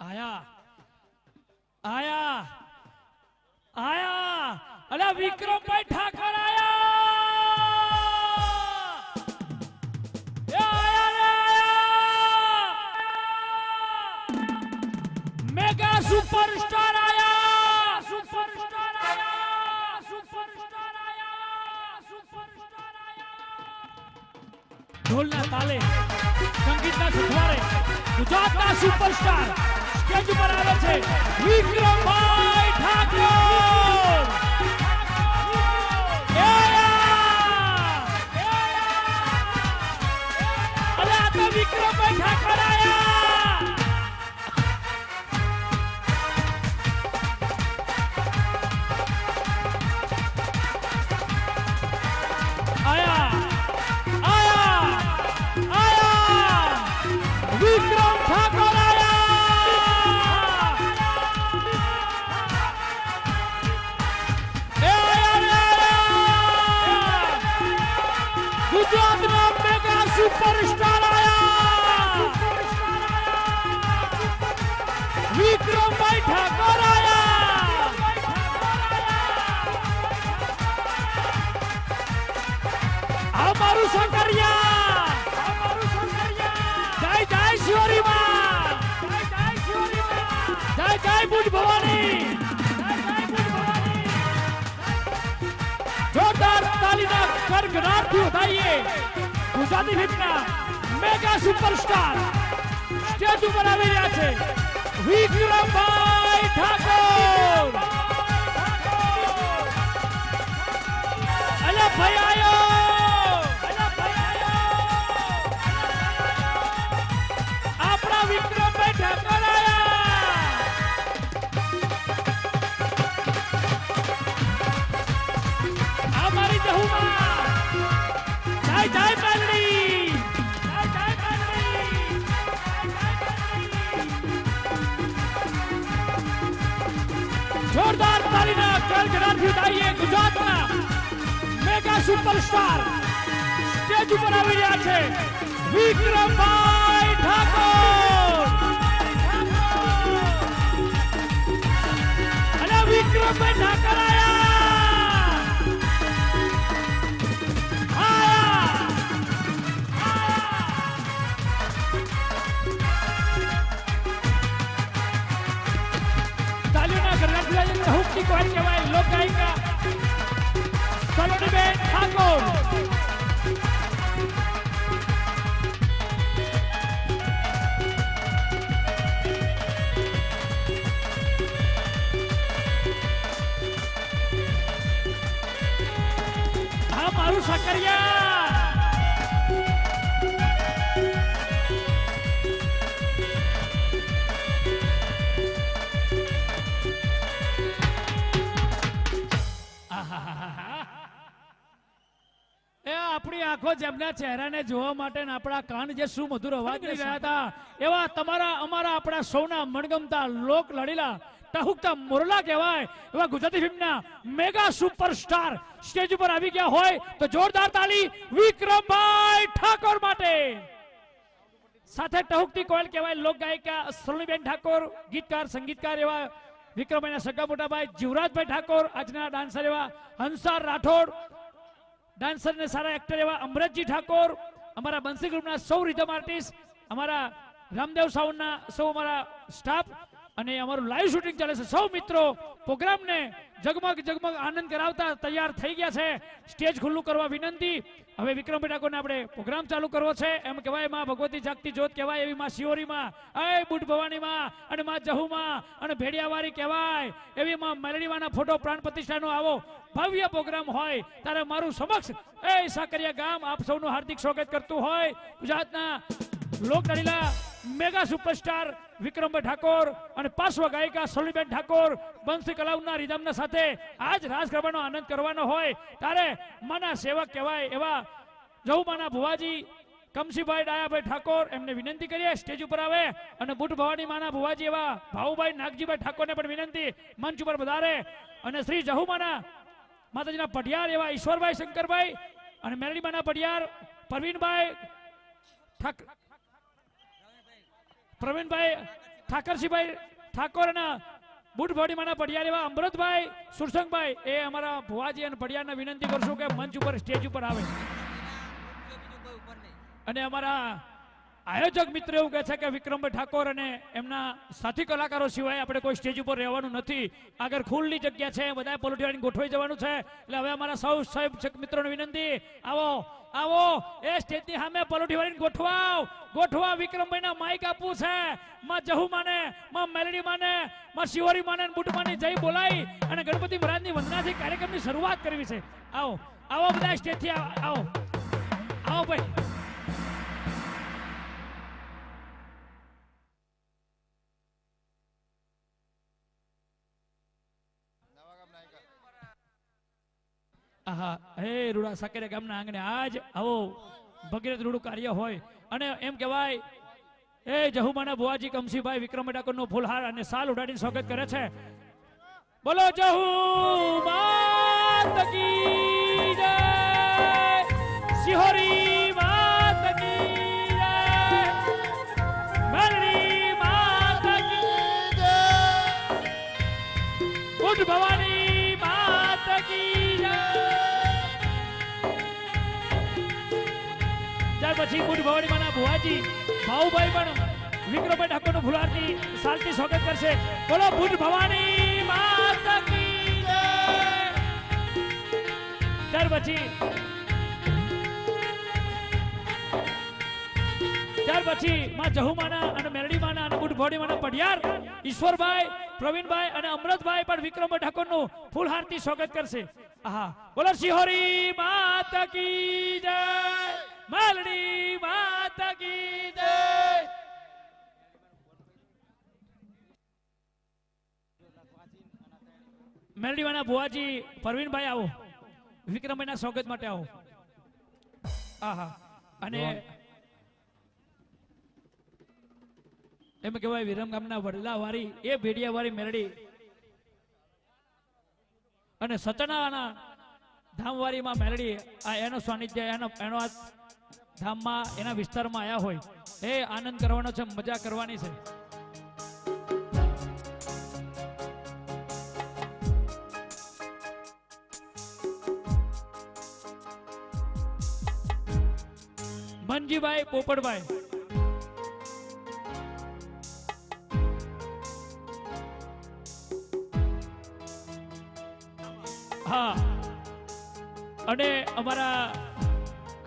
આયા આયા આયા અલે વિક્રમભાઈ ઠાકર આયા મેગા સુપરસ્ટાર આયા સુપરસ્ટાર આયા સુપરસ્ટાર આયા સુપરસ્ટાર આયા ઢોલના તાલે સંગીતના સુથવારે ગુજરાતના સુપરસ્ટાર સ્ટેજ ઉપર આવે છે વિક્રમભાઈ ઠાકોર! આ અમારું સંકરિયા જય જય શિવરી માં જય જય બુજ ભવાની જોરદાર તાલીના કરગનાટથી વધાઈએ ગુજરાતી ફિલ્મના મેગા સુપરસ્ટાર. સ્ટેજ ઉપર આવી રહ્યા છે વિક્રમભાઈ ઠાકોર. અલે ભાઈ જોરદાર તાલીના કડકડાટથી ઉઠાઈએ ગુજરાતના મેગા સુપરસ્ટાર. સ્ટેજ ઉપર આવી રહ્યા છે વિક્રમભાઈ ઠાકોર. અને વિક્રમભાઈ ઠાકોર આયા. કોઈલ કહેવાય લોક ગાયિકા સલોનીબેન ઠાકોર. હા મારું સાકરિયા. આપણી આંખો જેમના ચહેરાને જોવા માટે આપણા કાન જે સુમધુર અવાજ કરી રહ્યા હતા એવા તમારા અમારા આપણા સૌના મણગમતા લોક લડીલા ટહુકતા મોરલા કહેવાય એવા ગુજરાતી ફિલ્મના મેગા સુપરસ્ટાર સ્ટેજ ઉપર આવી ગયા હોય તો જોરદાર તાળી વિક્રમભાઈ ઠાકોર માટે. સાથે ટહુકતી કોયલ કહેવાય લોક ગાયિકા સલોનીબેન ઠાકોર ગીતકાર સંગીતકાર એવા વિક્રમભાઈના સગા મોટાભાઈ જીવરાજભાઈ ઠાકોર આજના ડાન્સર એવા હંસાર રાઠોડ ડાન્સર ને સારા એક્ટર એવા અમરતજી ઠાકોર, અમારા બંસી ગ્રુપના સૌ રિધમ આર્ટિસ્ટ અમારા રામદેવ સાઉન્ડના સૌ અમારા સ્ટાફ અને અમારું લાઈવ શૂટિંગ ચાલે છે. સૌ મિત્રો, પ્રોગ્રામને જગમગ જગમગ આનંદ કરાવતા તૈયાર થઈ ગયા છે. સ્ટેજ ખુલ્લું કરવા વિનંતી. હવે વિક્રમભાઈ ઠાકોરને આપણે પ્રોગ્રામ ચાલુ કરવો છે. એમ કહેવાય, માં ભગવતી જાગતી જોત કહેવાય એવી માં શિવરીમાં અય બુટ ભવાનીમાં અને માં જહુમાં અને ભેડિયાવારી કહેવાય. એવી માં મેલડીવાના ફોટો પ્રાણ પ્રતિષ્ઠાનો આવો ભવ્ય પ્રોગ્રામ હોય, ત્યારે મારું સમક્ષ એ સાકરિયા ગામ આપ સૌનું હાર્દિક સ્વાગત કરતું હોય. ગુજરાતના લોક મેગા સુપરસ્ટાર વિક્રમભાઈ ઠાકોર અને પાર્શ્વ ગાયિકા સોલીબેન ઠાકોર બંસી કલાઉના રિધમના સાથે આજ રાસ ગરબાનો આનંદ કરવાનો હોય ત્યારે માના સેવક કહેવાય એવા જહુમાના ભુવાજી કમસીભાઈ ડાયાભાઈ ઠાકોર એમને વિનંતી કરીએ સ્ટેજ ઉપર આવે અને બુટ ભવાની માના ભુવાજી એવા ભાઉભાઈ નાગજીભાઈ ઠાકોરને પણ વિનંતી મંચ ઉપર વધારે અને શ્રી જહુમાના માતાજીના પઢિયાર એવા ઈશ્વરભાઈ શંકરભાઈ અને મેરડીમાના પઢિયાર પરવીનભાઈ ઠાક પ્રવીણભાઈ ઠાકરસિંહભાઈ ઠાકોર બુટ બુટભોડીમાંના પડિયાર એવા અમૃતભાઈ સુરસંગભાઈ એ અમારા ભુવાજી અને પડિયારને વિનંતી કરશું કે મંચ ઉપર સ્ટેજ ઉપર આવે. અને અમારા આયોજક મિત્ર એવું કહે છે કે વિક્રમભાઈ ઠાકોર અને એમના સાથી કલાકારો સિવાય આપણે કોઈ સ્ટેજ ઉપર રહેવાનું નથી. આગળ ખુલ્લી જગ્યા છે બધા પલોટીવાળી ગોઠવાઈ જવાનું છે. એટલે હવે અમારા સૌ સાહેબ મિત્રોને વિનંતી, આવો આવો, એ સ્ટેજની સામે પલોટીવાળી ગોઠવાવ. ગોઠવા વિક્રમભાઈના માઇક આપવું છે. માં જહુ માને, માં મેલડી માને, માં શિવરી માને બુટ માને જય બોલાઈ. અને ગણપતિ મહારાજની વંદનાથી કાર્યક્રમની શરૂઆત કરવી છે. આવો આવો બધા સ્ટેજથી આવો. આવો ભાઈ. આહા. હે, રૂડા સાકેરે ગામના આંગણે આજ આવો ભગીરથ રૂડું કાર્ય હોય. અને એમ કહેવાય એ જહુમાના બુવાજી કમસીભાઈ વિક્રમ ડાકોરનો ફૂલહાર અને સાલ ઉડાડીને સ્વાગત કરે છે. બોલો જહુ માત કી પછી બુટ ભવાની ભુવાજી ભાઉભાઈ પણ વિક્રમભાઈ ઠાકોરનું ફુલારથી સાલથી સ્વાગત કરશે. બોલો બુટ ભવાની ત્યાર પછી ત્યાર પછી ઈશ્વરભાઈ, પ્રવીણભાઈ અને અમૃતભાઈ પણ વિક્રમભાઈ ઠાકોરનું ફૂલહારથી સ્વાગત કરશે. આહા, બોલો, શિહોરી માતા કી જય! માલડી માત કી જય. મેલડીવાના ભુવાજી પરવીનભાઈ આવો. વિક્રમભાઈના સ્વાગત માટે આવો. આહા. અને એમ કહેવાય વિરમ ગામના વડલા વાળી એ ભેડિયા વાળી મેલડી. અને સચનાના ધામવારીમાં મેલડી આ એનો સાનિધ્ય એનો એનો આ ધામમાં એના વિસ્તારમાં આવ્યા હોય. એ આનંદ કરવાનો છે, મજા કરવાની છે. મનજીભાઈ પોપટભાઈ. હા. અને અમારા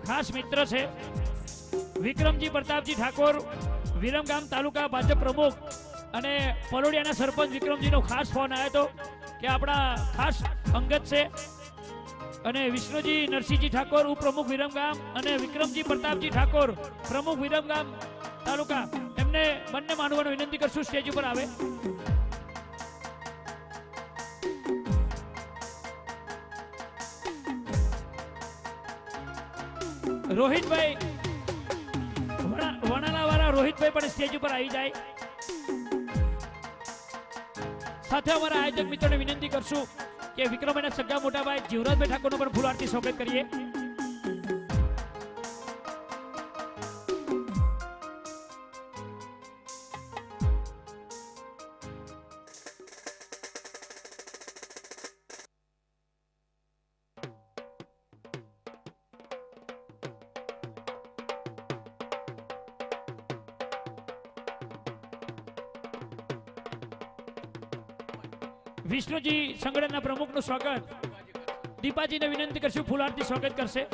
ખાસ મિત્ર છે વિક્રમજી પ્રતાપજી ઠાકોર, વિરમગામ તાલુકા ભાજપ પ્રમુખ અને પલોડિયાના સરપંચ વિક્રમજીનો ખાસ ફોન આવ્યો હતો કે આપણા ખાસ અંગત છે. અને વિષ્ણુજી નરસિંહજી ઠાકોર ઉપપ્રમુખ વિરમગામ અને વિક્રમજી પ્રતાપજી ઠાકોર પ્રમુખ વિરમગામ તાલુકા. એમને બંને માનવાનો વિનંતી કરશું સ્ટેજ ઉપર આવે. રોહિતભાઈ વણાલાવાળા રોહિતભાઈ પણ સ્ટેજ ઉપર આવી જાય. સાથે અમારા આયોજક મિત્રોને વિનંતી કરશું કે વિક્રમભાઈના સગા મોટાભાઈ જીવરાજભાઈ ઠાકોરનો પણ ફૂલ આરતી સ્વાગત કરીએ. વિષ્ણુજી સંગઠનના પ્રમુખનું સ્વાગત. દીપાજીને વિનંતી કરશું ફૂલારથી સ્વાગત કરશે.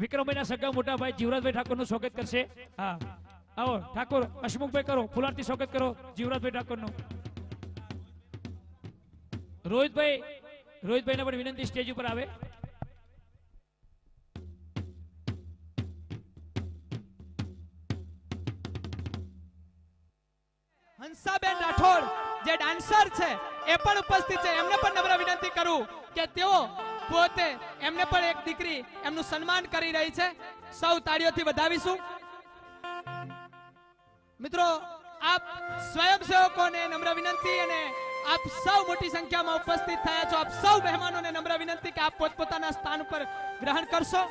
વિક્રમભાઈના સગા મોટા ભાઈ જીવરાજભાઈ ઠાકોરનું સ્વાગત કરશે. હા. આવો ઠાકોર હસમુખભાઈ કરો ફૂલ આરતી સ્વાગત કરો જીવરાજભાઈ ઠાકોરનું. રોહિતભાઈ રોહિતભાઈને પણ વિનંતી સ્ટેજ ઉપર આવે. એ પણ ઉપસ્થિત છે. એમને પણ નમ્ર વિનંતી કરું કે તેઓ પોતે એમને પણ એક દીકરી એમનું સન્માન કરી રહી છે. સૌ તાળીઓથી વધાવીશું. મિત્રો, આપ સ્વયંસેવકોને નમ્ર વિનંતી અને આપ સૌ મોટી સંખ્યામાં ઉપસ્થિત થયા છો. આપ સૌ મહેમાનોને નમ્ર વિનંતી કે આપ પોતપોતાના સ્થાન પર ગ્રહણ કરશો.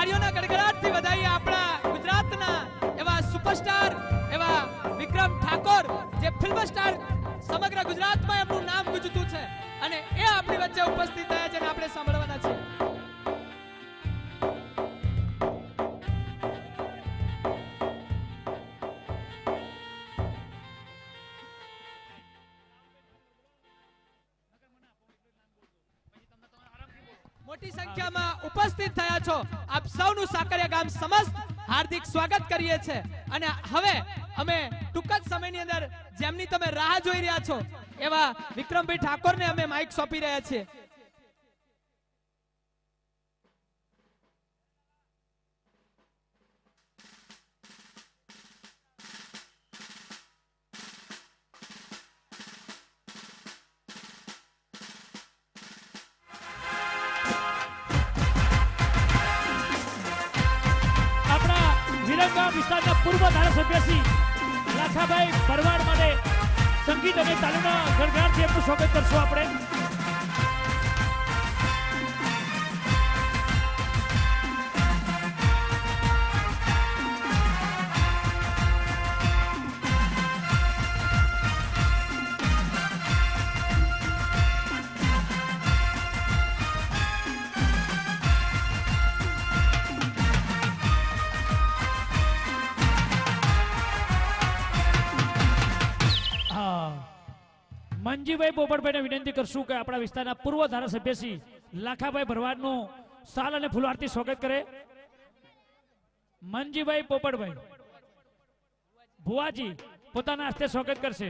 તાળીઓના ગડગડાટથી વધાઈએ આપણા ગુજરાતના એવા સુપરસ્ટાર, એવા વિક્રમ ઠાકોર, જે ફિલ્મ સ્ટાર સમગ્ર ગુજરાતમાં એમનું નામ ગુજતું છે. અને એ આપણી વચ્ચે ઉપસ્થિત થયા છે અને આપણે સાંભળવાના છે મોટી સંખ્યામાં ઉપસ્થિત થયા છો. આપ સૌનું સાકરિયા ગામ સમસ્ત હાર્દિક સ્વાગત કરીએ છે. અને હવે અમે ટૂંક જ સમયની અંદર જેમની તમે રાહ જોઈ રહ્યા છો, એવા વિક્રમભાઈ ઠાકોરને અમે માઇક સોંપી રહ્યા છીએ. વિરંગામ વિસ્તારના પૂર્વ ધારાસભ્ય શ્રી લાખાભાઈ ભરવાડ માટે સંગીત અને તાલીમના ગણગારથી એમનું સ્વાગત કરશું આપણે. મંજીભાઈ પોપટભાઈને વિનંતી કરશું કે આપણા વિસ્તારના પૂર્વ ધારાસભ્ય શ્રી લાખાભાઈ ભરવાડનું સાલ અને ફુલહારથી સ્વાગત કરે. મનજીભાઈ પોપટભાઈ, ભુવાજી પોતાના હસ્તે સ્વાગત કરશે.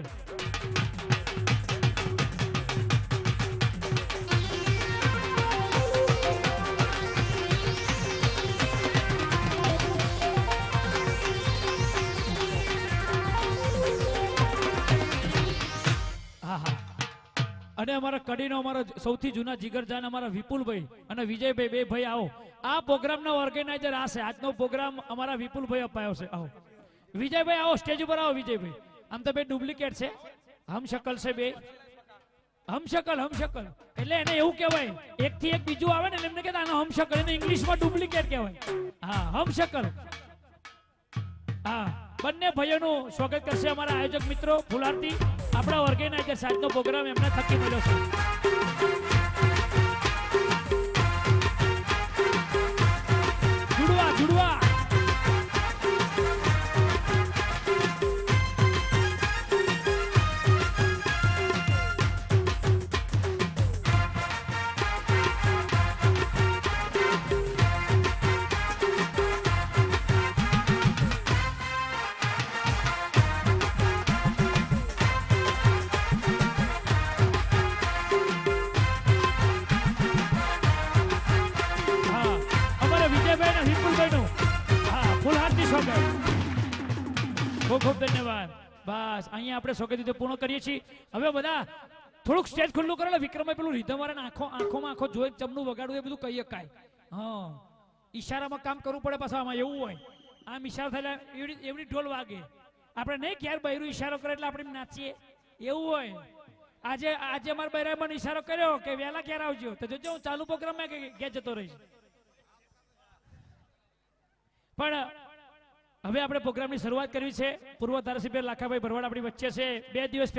અને અમારા કડીનો અમારા સૌથી જૂના જીગરજાન અમારા વિપુલભાઈ અને વિજયભાઈ, બે ભાઈ, આવો. આ પ્રોગ્રામનો ઓર્ગેનાઇઝર આ છે. આજનો પ્રોગ્રામ અમારા વિપુલભાઈ અપાયો છે. આવો. વિજયભાઈ, આવો. સ્ટેજ ઉપર આવો, વિજયભાઈ. આમ તો બે ડુપ્લિકેટ છે. હમ શકલ છે બે. હમ શકલ હમ શકલ. એટલે એને એવું કહેવાય એક થી એક બીજું આવે ને એમને કહેતા, આનો હમ શકલ. એને ઇંગ્લિશમાં ડુપ્લિકેટ કહેવાય. હા, હમ શકલ. હા, બંને ભાઈઓનું સ્વાગત કરશે અમારા આયોજક મિત્રો ફુલારતી. આપણા ઓર્ગેનાઇઝર આજનો પ્રોગ્રામ એમના થકી મળ્યો ખૂબ ધન્યવાદ. બસ, અહીંયા આપણે સ્વાગત રીતે પૂર્ણ કરીએ છીએ. હવે બધા થોડુંક સ્ટેજ ખુલ્લું કરે વિક્રમભાઈ પેલું રીધમ વાળા આંખો આંખોમાં આંખો જોઈ, ચમનું વગાડવું એ બધું કહી શકાય હા. ઈશારામાં કામ કરવું પડે પાછા આમાં, એવું હોય. આમ ઈશારો થયેલા એવડી એવડી ઢોલ વાગે. આપણે નહીં ક્યારે બૈરું ઈશારો કરે એટલે આપણે નાચીએ. એવું હોય. આજે આજે અમારા બૈરાએ મને ઈશારો કર્યો કે વહેલા ક્યારે આવજો? તો જોજો, હું ચાલુ પ્રોગ્રામમાં કે જતો રહીશ. પણ હવે આપણે પ્રોગ્રામની શરૂઆત કરવી છે. પૂર્વ ધારાસભ્ય લાખાભાઈ ભરવાડ આપણી વચ્ચે છે. બે દિવસ